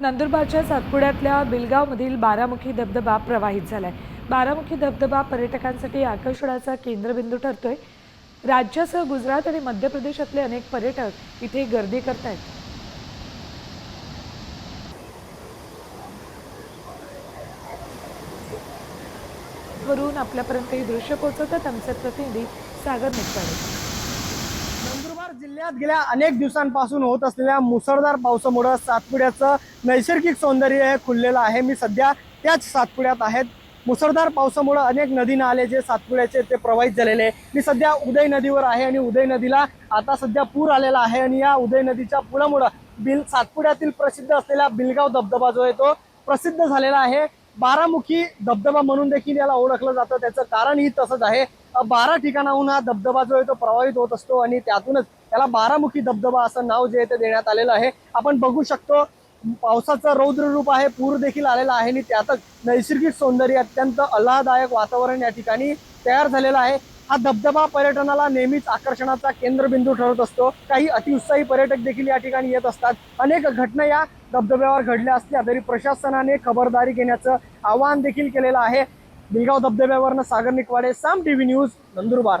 नंदुरबारच्या सातपुड्यातल्या बिलगावमधील बारामुखी धबधबा प्रवाहित झाला आहे बारामुखी धबधबा पर्यटकांसाठी आकर्षणाचा केंद्रबिंदू ठरतोय. राज्यासह गुजरात आणि मध्य प्रदेशातले अनेक पर्यटक इथे गर्दी करतायत. वरून आपल्यापर्यंत ही दृश्य पोहोचवतात आमचे प्रतिनिधी सागर निकपाडे नंदुरबार जिल्ह्यात गेल्या अनेक दिवसांपासून होत असलेल्या मुसळधार पावसामुळं सातपुड्याचं नैसर्गिक सौंदर्य हे खुललेलं आहे. मी सध्या त्याच सातपुड्यात आहेत. मुसळधार पावसामुळं अनेक नदी नाले जे सातपुड्याचे ते प्रवाहित झालेले आहे मी सध्या उदय नदीवर आहे आणि उदय नदीला आता सध्या पूर आलेला आहे आणि या उदय नदीच्या पुरामुळं बिल सातपुड्यातील प्रसिद्ध असलेला बिलगाव धबधबा जो आहे तो प्रसिद्ध झालेला आहे. बारामुखी धबधबा म्हणून देखील याला ओळखलं जातं. त्याचं कारणही तसंच आहे. बारा ठिकाणाहून हा धबधबा जो आहे तो प्रवाहित होत असतो आणि त्यातूनच त्याला बारामुखी धबधबा असं नाव जे आहे ते देण्यात आलेलं आहे. आपण बघू शकतो पावसाचं रौद्र रूप आहे पूर देखील आलेला आहे आणि त्यातच नैसर्गिक सौंदर्य अत्यंत आल्हाददायक वातावरण या ठिकाणी तयार झालेलं आहे. हा धबधबा पर्यटनाला नेहमीच आकर्षणाचा केंद्रबिंदू ठरत असतो. काही अतिउत्साही पर्यटक देखील या ठिकाणी येत असतात. अनेक घटना या धबधब्यावर घडल्या असल्या तरी प्रशासनाने खबरदारी घेण्याचं आवाहन देखील केलेलं आहे. बिलगाव धबधब्यावरनं सागर निकवाडे साम टीव्ही न्यूज नंदुरबार.